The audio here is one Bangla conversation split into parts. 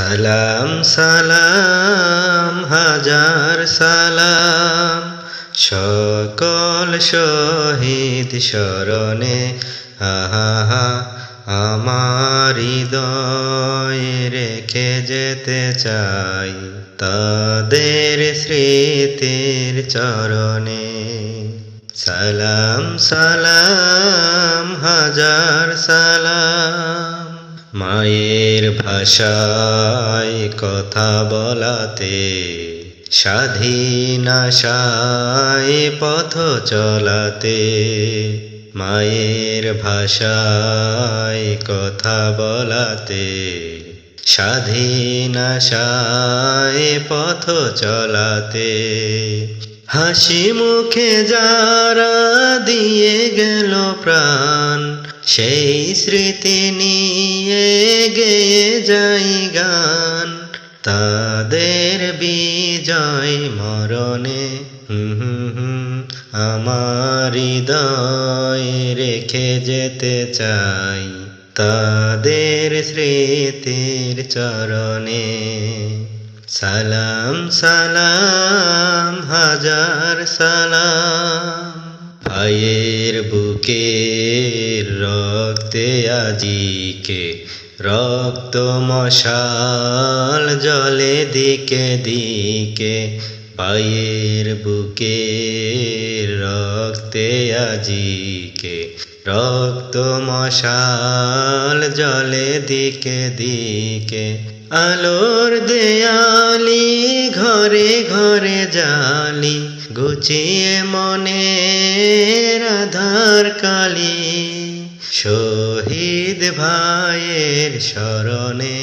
সালাম সালাম, হাজার সালাম। সকল শহীদ স্মরণে, আহা আমার হৃদয় রেখে যেতে চাই তাদের স্মৃতির চরণে। সালাম সালাম, হাজার সালাম। মায়ের ভাষায় কথা বলাতে স্বাধীন আশায় পথ চলাতে মায়ের ভাষায় কথা বলাতে স্বাধীন আশায় পথ চলাতে হাসি মুখে যারা দিয়ে গেল প্রাণ সেই স্মৃতি নিয়ে গেয়ে যাই গান। তাদের বিজয় মরণে আমার হৃদয় রেখে যেতে চাই। তাদের স্মৃতির চরণে, সালাম সালাম, হাজার সালাম। ভাইয়ের বুকে রক্তে আজিকে রক্ত মশাল জলে দিকে দিকে ভাইয়ের বুকে রক্তে আজিকে রক্ত মশাল জলে দিকে দিকে আলোর দেয়ালি ঘরে ঘরে জালি গুছিয়ে মনে রাধার কালী। শহীদ ভাইয়ের স্মরণে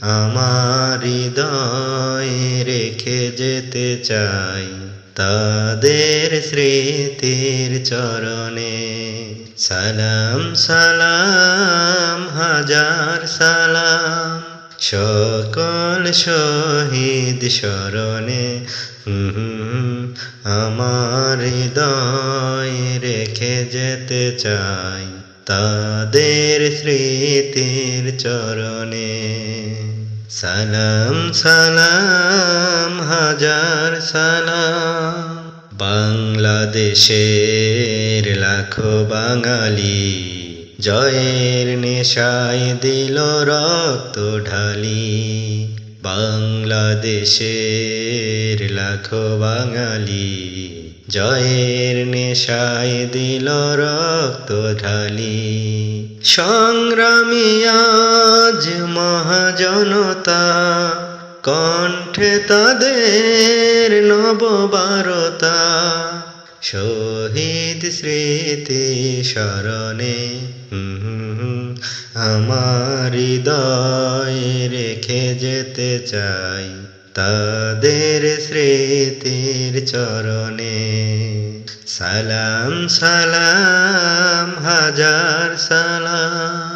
আমার হৃদয় রেখে যেতে চাই তাদের স্মৃতির চরণে। সালাম সালাম, হাজার সালাম। সকল শহীদ স্মরণে আমার হৃদয় রেখে যেতে চাই তাদের স্মৃতির চরণে। সালাম সালাম, হাজার সালাম। বাংলাদেশের লাখো বাঙালি। জয়ের নেশায় দিল রক্ত ঢালি। বাংলাদেশের লাখো বাঙালি জয়ের নেশায় দিল রক্ত ঢালি। সংগ্রামী আজ মহাজনতা, কণ্ঠে তাদের নব নববারতা। শহীদ স্মৃতি হুম, আমার হৃদয় রেখে যেতে চাই তাদের স্মৃতির চরণে। সালাম সালাম হাজার সালাম।